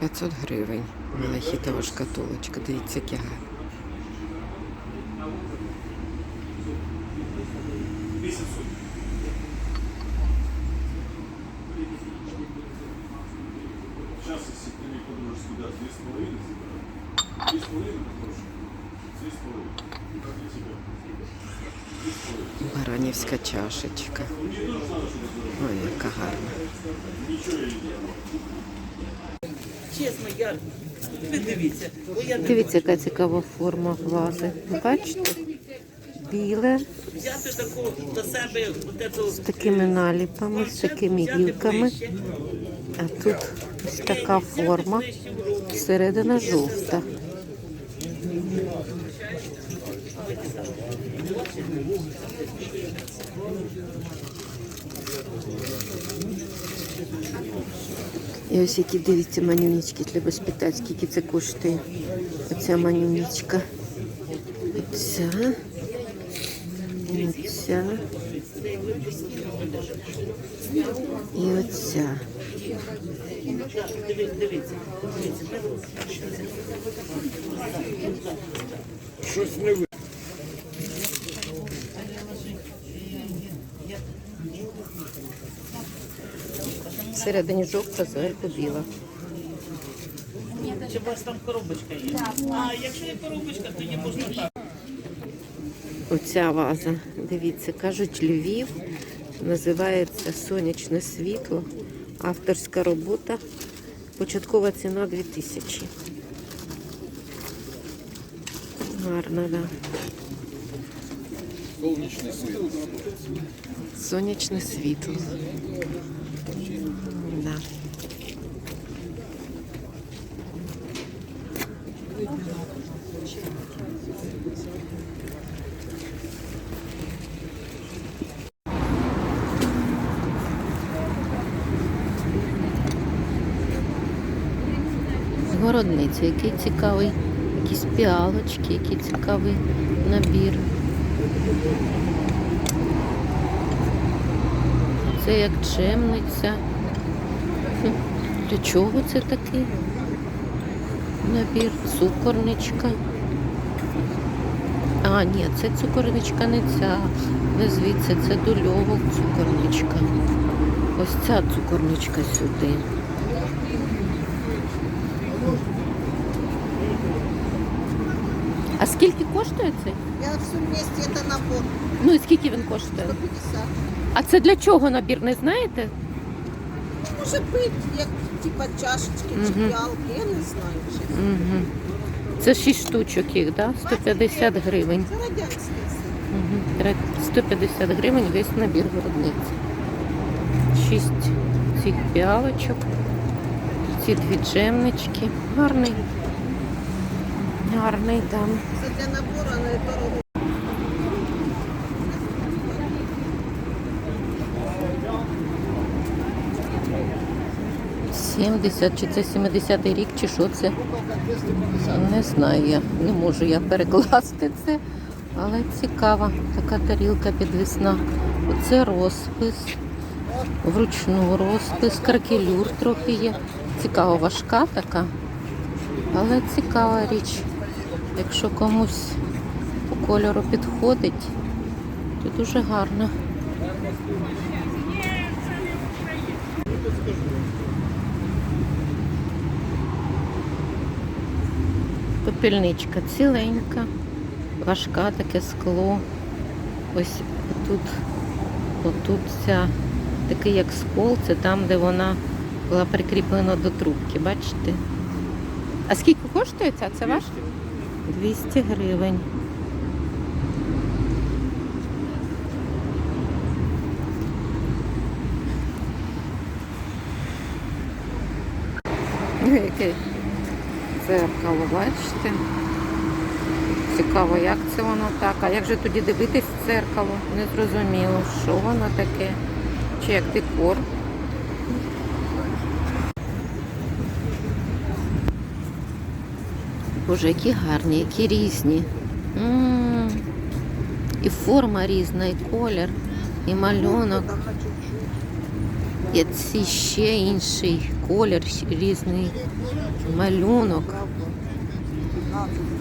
500 гривень. Малахітова шкатулочка. Дивіться, яке гарне. Сейчас, я ви дивіться, бо я не Дивіться, яка цікава форма вази. Ви Бачите? Біле, взяти таку до себе от ету, з такими наліпами, з такими взяти гілками. ближче, А тут ось така форма. Середина жовта. І ось які дивіться манюнічки, треба спитати, скільки це коштує. Оця манюнічка. Оця. І оця. І оця. Дивіться, дивіться, Всередині жовта, зверху біла. Чи у вас там коробочка є? А якщо є коробочка, тоді можна так. Оця ваза, дивіться, кажуть, Львів називається Сонячне світло. Авторська робота. Початкова ціна 2000. Гарна, да. Солнечный свет. Сонячне світло. Да. Городниця, який цікавий, якісь піалочки, який цікавий набір. Це як чемниця. Для чого це такий набір? Цукорничка. А, ні, це цукорничка не ця. Не звідси, це дольовок цукорничка. Ось ця цукорничка сюди. А скільки коштує цей? Я все вместе это набор Ну і скільки він коштує? 150. А це для чого набір, не знаєте? Може бути, як типа чашечки чи піалки, я не знаю. чесно. Угу. Це 6 штучок їх, да? 150 гривень. Це радянський. Угу. 150 гривень весь набір виробниці. Шість цих піалочок. Ці дві джемнички. Гарний. Гарний там. Це для набору, але дорого. 70 чи це 70-й рік, чи що це? Не знаю я. Не можу я перекласти це. Але цікава така тарілка підвісна. Оце розпис. Вручну розпис, кракелюр трохи є. Цікава важка така. Але цікава річ. Якщо комусь по кольору підходить, то дуже гарно. Попільничка ціленька, важка таке скло. Ось тут, отут ця такий як скол, це там, де вона була прикріплена до трубки, бачите? А скільки коштує ця? Це ваш? 200 гривень. Ну, яке дзеркало, бачите? Цікаво, як це воно так. А як же тоді дивитись в дзеркало? Не зрозуміло, що воно таке. Чи як декор. Боже, які гарні, які різні. М, І форма різна, і колір, і малюнок. І ці ще інший колір, ще різний малюнок,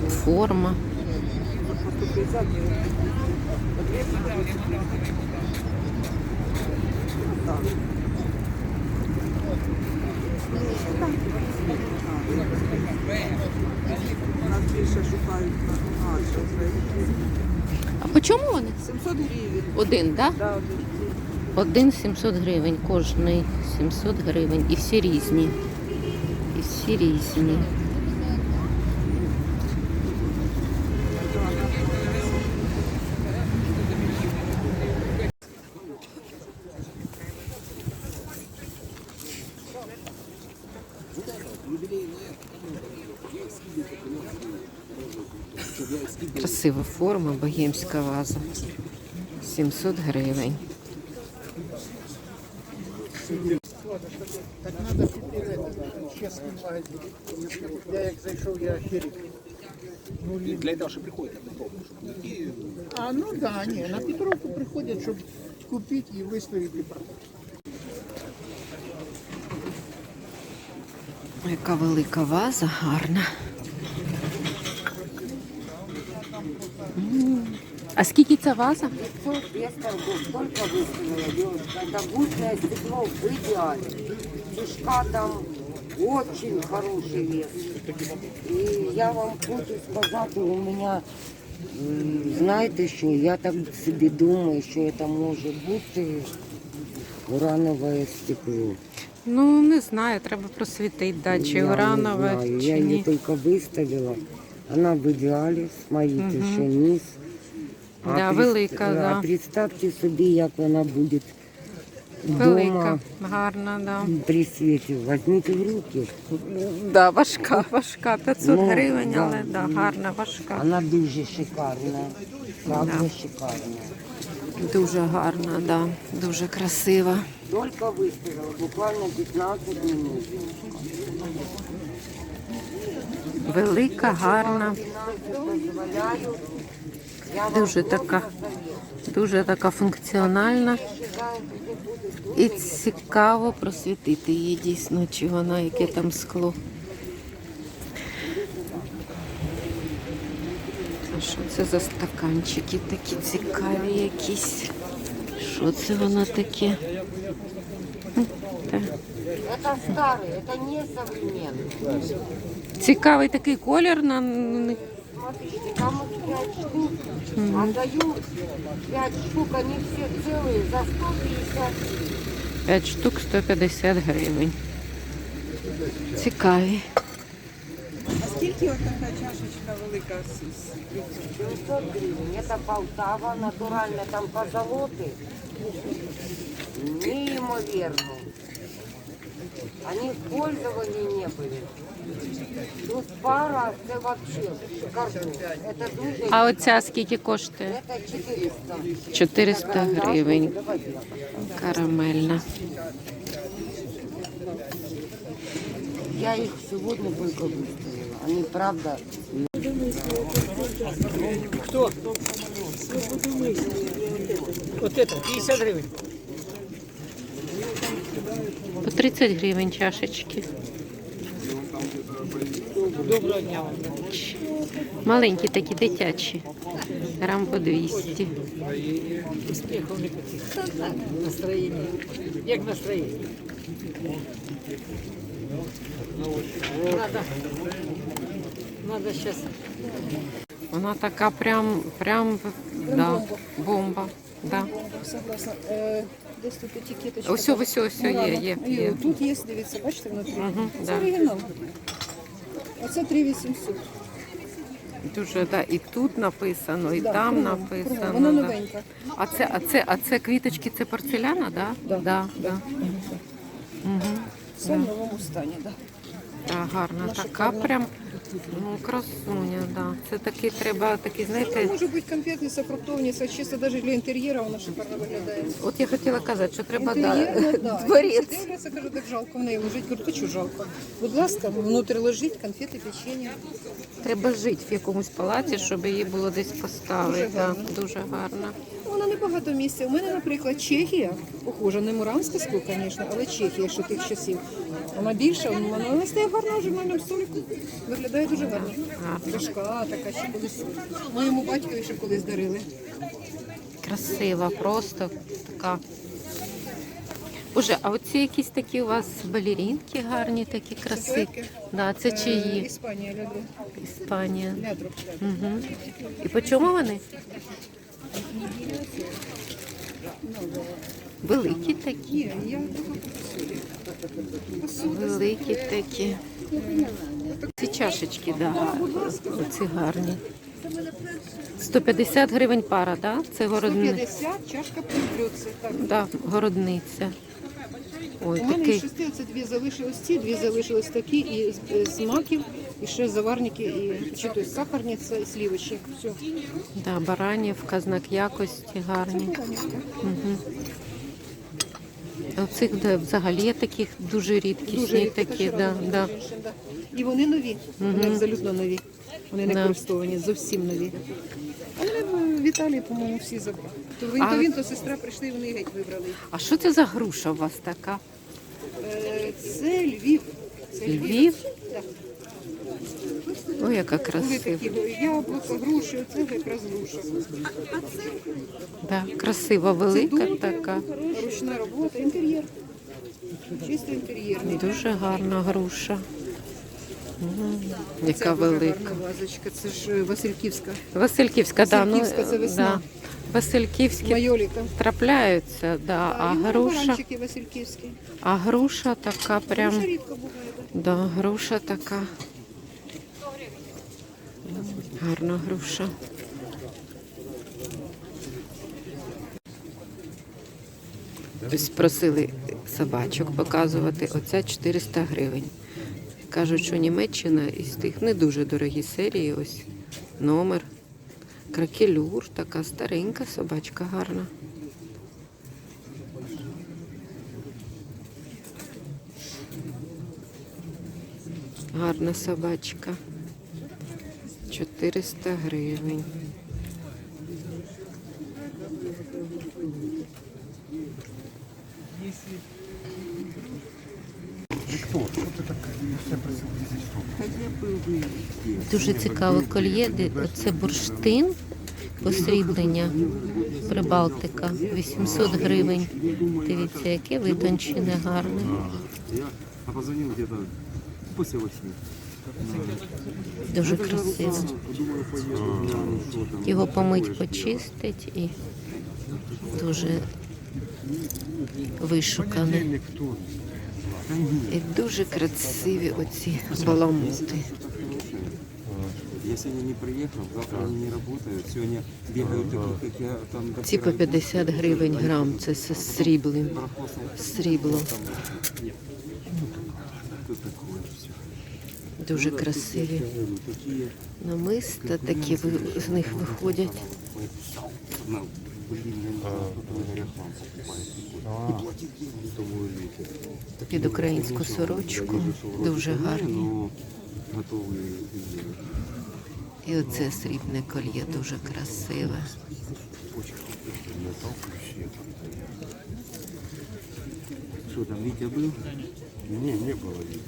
форма. Нас більше шукають на що А по чому вони? 700 гривень. Один, так? Да? Да, один. Один 700 гривень, кожний 700 гривень. І всі різні. І всі різні. Красива форма, богемська ваза. 700 гривень. Так надо піти в этот чесний магазин. Я як зайшов, я охерів. Ну, ні. Для этого же приходят на Петровку, чтобы найти. А, ну да, ні, на Петровку приходять, щоб купити і виставити. Яка велика ваза, гарна. А скільки ця ваза? 500 без торгов. Только выставила девушка. Это гусное стекло в идеале. Тишка там очень хороший вес. І я вам хочу сказати, у мене, м, знаєте що, я так собі думаю, що це може бути уранове стекло. Ну, не знаю, треба просвітити, да, чи Я не уранове, знаю, чи Я її ні. тільки виставила. Вона в ідеалі, смотрите, що низ. Да, прис- велика, а да. представте собі, як вона буде Велика, вдома гарна, да. при світі. Візьміть в руки. Да, важка, важка. 500 Ну, гривень, да. але да, гарна, важка. Вона дуже шикарна. Правда шикарна. Дуже гарна, да. Дуже красива. Тільки виставила, буквально 15 минут Велика, гарна. Дозволяю. Я вам Дуже така, дуже така функціональна. І цікаво просвітити її дійсно, чи вона, яке там скло. А що це за стаканчики такі цікаві якісь? Що це воно таке? М, та. Это старый, это не современный. Цікавий такий колір на них. Смотрите, там их 5 штук. Отдаю 5 штук, они все целые за 150 5 штук 150 гривень. Цікаві. А скільки от така чашечка велика з, з 900 гривен. Это Полтава, натурально там позолоты. Неимоверно. Они в пользовании не были. Тут пара, это вообще шикарно. Это дуже... А оця скільки коштує? Это 400. 400 гривень. Карамельна. Я их сегодня только выставила. Они правда Вот это, 50 гривень. По 30 гривень чашечки. Доброго дня вам. Маленькі такі дитячі. Грам по 200. Успіхів не Настроєння. Як настроєння? Надо, надо сейчас Вона така прям, прям, да, бомба. Да. Согласна. Е, Десь тут етикеточка. Ось, ось, ось, є, є, І є. Тут є, дивіться, бачите, внутрі. Мгм, Це да. оригінал. Оце 3800. Дуже, да. І тут написано, і Да, там кругом, написано. кругом. Вона да. новенька. А це, а це, а це квіточки, це порцеляна, да? Да. Да, да. Все в новому стані, да. Да, гарна Вона така шикарна. прям. Ну, красуня, да. Це такий треба, Вона знаєте, може бути конфетниця, фруктовниця, чисто навіть для інтер'єру вона шикарно виглядає. от я хотіла казати, що треба да, Інтер'єрно, да. дворець. Дивляться, кажу, так жалко в неї лежить. Кажу, що жалко? Будь ласка, внутрі лежить конфети, печення. Треба жити в якомусь палаці, щоб її було десь поставити. Дуже да. гарно. Дуже гарно. Вона не багато місця. У мене, наприклад, Чехія, похожа, не Муранське скло, звісно, але Чехія, що тих часів. Вона більша, вона стає гарна в журнальному столику. Виглядає дуже гарно. Важка така, ще колись моєму батькові ще колись дарили. Красива, просто така. Боже, а оці якісь такі у вас балерінки гарні, такі красиві. Да, це Е, чиї? Іспанія, лядру. Іспанія. Лядру. Угу. І по чому вони? Великі такі, великі такі. Ці чашечки, да. Оці гарні. 150 гривень пара, да? Це городниця. 150, чашка плюс Да, городниця. Ой, У мене із такий. шести оце дві залишились ці, дві залишились такі, і з, з маків, і ще заварники, і чи то сахарниця, і слівочник. Все. Да, баранівка, знак якості гарні. Угу. Оцих да, взагалі є таких дуже рідкісні Дуже рідкі такі, да, да. І вони нові, вони абсолютно нові. Вони не Да. користовані, зовсім нові. Але в Італії, по-моєму, всі забрали. То він, А- то він, то сестра прийшли, і вони геть вибрали. А що це за груша у вас така? Е, Це Львів. Це Львів? Так. Ой, яка красива. такі яблука, груші, оце якраз груша. Да, красива, велика така. Ручна робота, інтер'єр. Чисто інтер'єрний. Дуже гарна груша. М, Яка велика. вазочка. Це ж е, Васильківська. Васильківська, да, ну, Васильківська це весна. да. Васильківські Майоліка. трапляються, да, а і груша, баранчики Васильківські. а груша така прям. Дуже рідко буває. да. Да, груша така. Гарна груша. Ось просили собачок показувати. Оця 400 гривень. Кажуть, що Німеччина із тих не дуже дорогі серії. Ось номер. Кракелюр, така старенька собачка гарна. Гарна собачка. 400 гривень. Дуже цікаво кольє. Це бурштин, посріблення Прибалтика. 800 гривень. Дивіться, яке витончене, гарне. Я позвонил где-то после восьми. Дуже красиво. Його помить, почистить і дуже вишукане. І дуже красиві оці баламути. Я не приехал, завтра они не работают. Сегодня бегают такие, как я там... Ці по 50 гривень грам, це з сріблим. Срібло. Тут такое все Дуже красиві. Такие, Намиста такі ви- з них виходять. на, блин, я не знаю, кто там реклам покупает. И платит деньги того века. Під українську сорочку. Дуже гарні. Но готовые изделия. І оце срібне кольє дуже красиве. Что там, Витя был? Не, не было їх.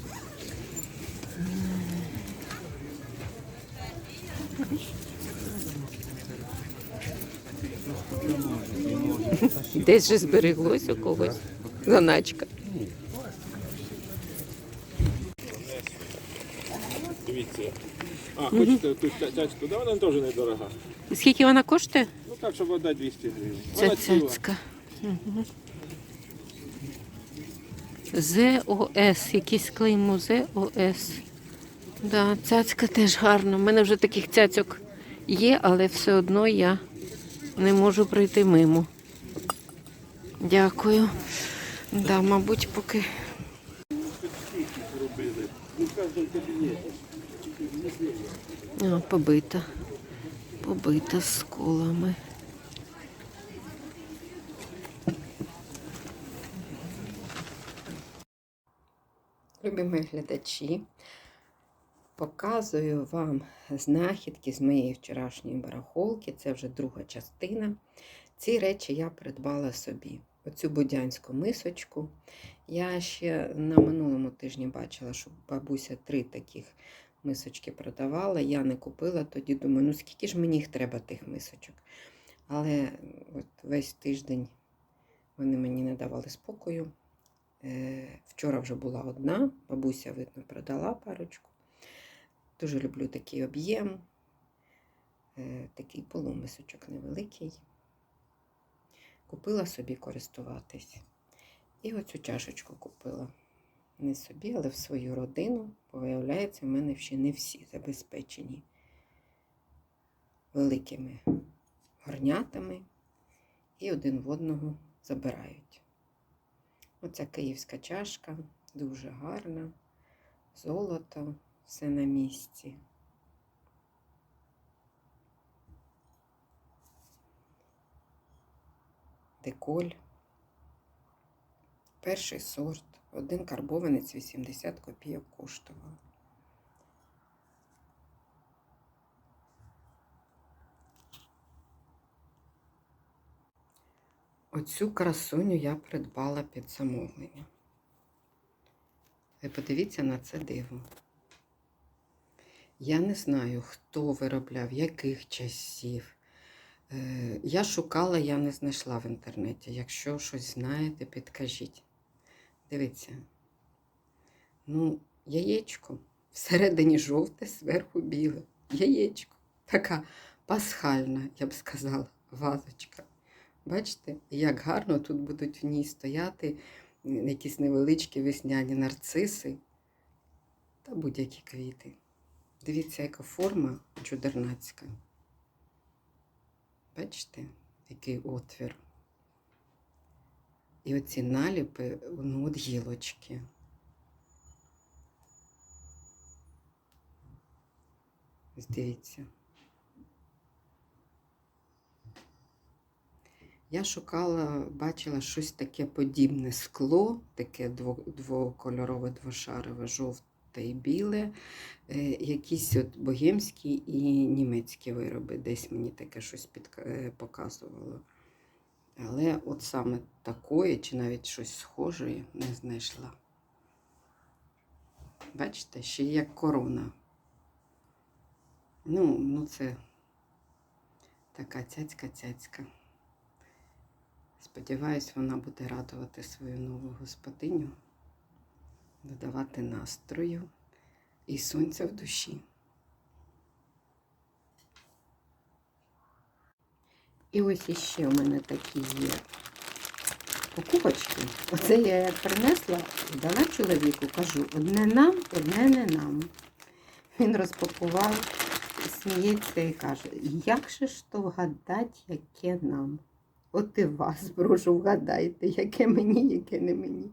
Десь же збереглось у когось заначка. Дивіться. А, хочете вона теж недорога. Скільки вона коштує? Ну так, щоб віддати 200 гривень. Ця Вона ціла. цяцька. Мгм. ЗОС, якийсь клеймо ЗОС. Да, цяцька теж гарна. У мене вже таких цяцьок є, але все одно я не можу пройти мимо. Дякую. Да, мабуть, поки. А, побита. Побита з колами. Любимі глядачі, показую вам знахідки з моєї вчорашньої барахолки. Це вже друга частина. Ці речі я придбала собі. Оцю будянську мисочку. Я ще на минулому тижні бачила, що бабуся три таких мисочки продавала. Я не купила, тоді думаю, ну скільки ж мені їх треба тих мисочок. Але от весь тиждень вони мені не давали спокою. Е, Вчора вже була одна, бабуся, видно, продала парочку. Дуже люблю такий об'єм, Е, такий полумисочок невеликий. Купила собі користуватись. І оцю чашечку купила. Не собі, але в свою родину. Бо виявляється, в мене ще не всі забезпечені великими горнятами і один в одного забирають. Оця київська чашка дуже гарна, золото, все на місці. Деколь. Перший сорт, один карбованець 80 копійок коштував. Оцю красуню я придбала під замовлення. Ви подивіться на це диво. Я не знаю, хто виробляв, яких часів. Е, Я шукала, я не знайшла в інтернеті. Якщо щось знаєте, підкажіть. Дивіться. Ну, яєчко. Всередині жовте, зверху біле. Яєчко. Така пасхальна, я б сказала, вазочка. Бачите, як гарно тут будуть в ній стояти якісь невеличкі весняні нарциси та будь-які квіти. Дивіться, яка форма чудернацька. Бачите, який отвір. І оці наліпи, ну, от гілочки. Ось Дивіться. Я шукала, бачила щось таке подібне скло, таке двокольорове, двошарове, жовте і біле, е, якісь от богемські і німецькі вироби. Десь мені таке щось підка- е, показувало. Але от саме такої, чи навіть щось схоже, не знайшла. Бачите, ще й як корона. Ну, ну це така цяцька-цяцька. Сподіваюсь, вона буде радувати свою нову господиню, додавати настрою і сонця в душі. І ось іще у мене такі є покупочки. Оце я як принесла, дала чоловіку, кажу, одне нам, одне не нам. Він розпакував, сміється і каже, як же ж то вгадати, яке нам? От і вас, прошу, вгадайте, яке мені, яке не мені.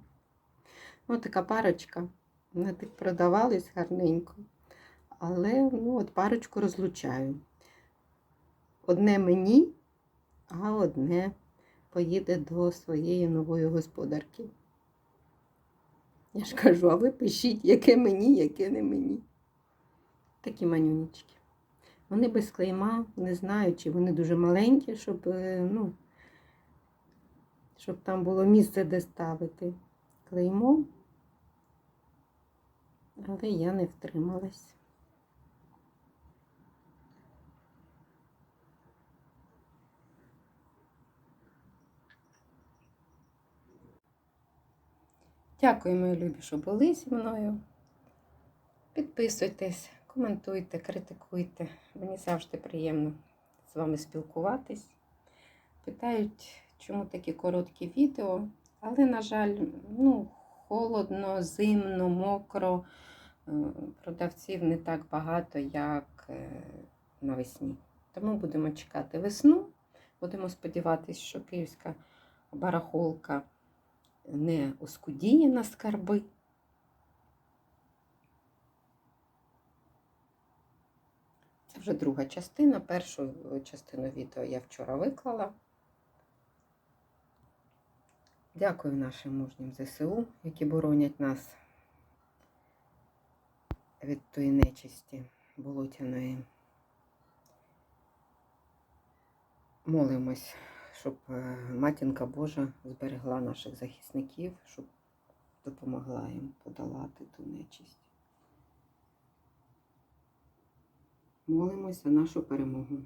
Ось така парочка. Вони так продавались гарненько. Але ну, от парочку розлучаю. Одне мені, а одне поїде до своєї нової господарки. Я ж кажу, а ви пишіть, яке мені, яке не мені. Такі манюнічки. Вони без клейма, не знаю, чи вони дуже маленькі, щоб, е, ну, щоб там було місце, де ставити клеймо. Але я не втрималась. Дякую, мої любі, що були зі мною. Підписуйтесь, коментуйте, критикуйте. Мені завжди приємно з вами спілкуватись. Питають, чому такі короткі відео, але, на жаль, ну, холодно, зимно, мокро. Е, Продавців не так багато, як е, навесні. Тому будемо чекати весну. Будемо сподіватися, що київська барахолка не оскудіє на скарби. Це вже друга частина. Першу частину відео я вчора виклала. Дякую нашим мужнім ЗСУ, які боронять нас від тої нечисті болотяної. Молимось, щоб е, матінка Божа зберегла наших захисників, щоб допомогла їм подолати ту нечисть. Молимось за нашу перемогу.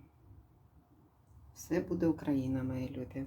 Все буде Україна, мої любі.